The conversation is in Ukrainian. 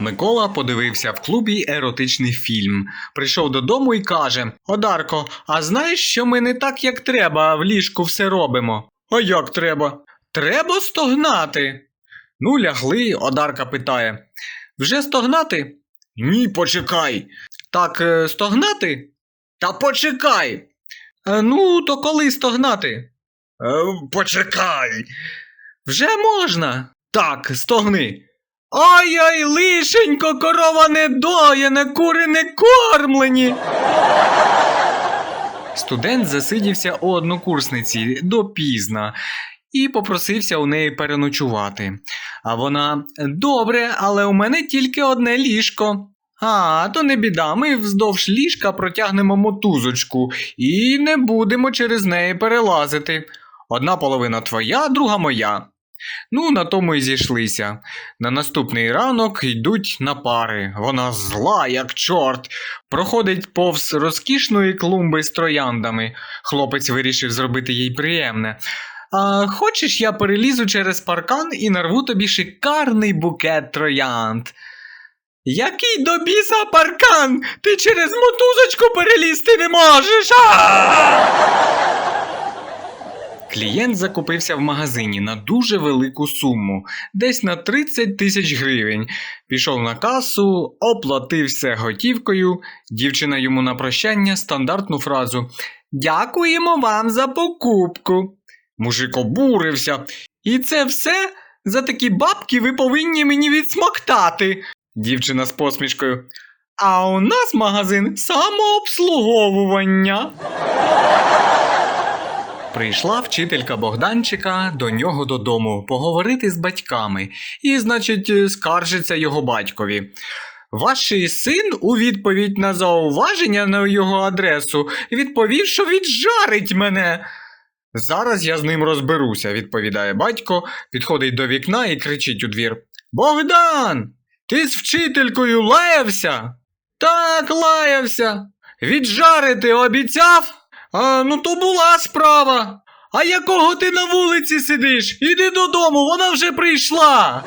Микола подивився в клубі еротичний фільм. Прийшов додому і каже: Одарко, а знаєш, що ми не так, як треба, в ліжку все робимо? А як треба? Треба стогнати. Ну, лягли, Одарка питає. Вже стогнати? Ні, почекай. Так, е, стогнати? Та почекай. Е, ну, то коли стогнати? Е, почекай. Вже можна. Так, стогни. Ай-ай, лишенько, корова не доєне, кури не кормлені. Студент засидівся у однокурсниці допізна і попросився у неї переночувати. А вона добре, але у мене тільки одне ліжко. А, то не біда, ми вздовж ліжка протягнемо мотузочку і не будемо через неї перелазити. Одна половина твоя, друга моя. Ну, на тому й зійшлися. На наступний ранок йдуть на пари. Вона зла, як чорт. Проходить повз розкішної клумби з трояндами. Хлопець вирішив зробити їй приємне. А хочеш, я перелізу через паркан і нарву тобі шикарний букет троянд. Який до біса паркан? Ти через мотузочку перелізти не можеш. Клієнт закупився в магазині на дуже велику суму, десь на 30 тисяч гривень. Пішов на касу, оплатив все готівкою. Дівчина йому на прощання стандартну фразу Дякуємо вам за покупку. Мужик обурився. І це все за такі бабки ви повинні мені відсмоктати. Дівчина з посмішкою. А у нас магазин самообслуговування. Прийшла вчителька Богданчика до нього додому поговорити з батьками і, значить, скаржиться його батькові. Ваш син у відповідь на зауваження на його адресу відповів, що віджарить мене. Зараз я з ним розберуся, відповідає батько, підходить до вікна і кричить у двір. Богдан! Ти з вчителькою лаявся? Так, лаявся. Віджарити обіцяв? А, ну то була справа. А якого ти на вулиці сидиш? Іди додому, вона вже прийшла.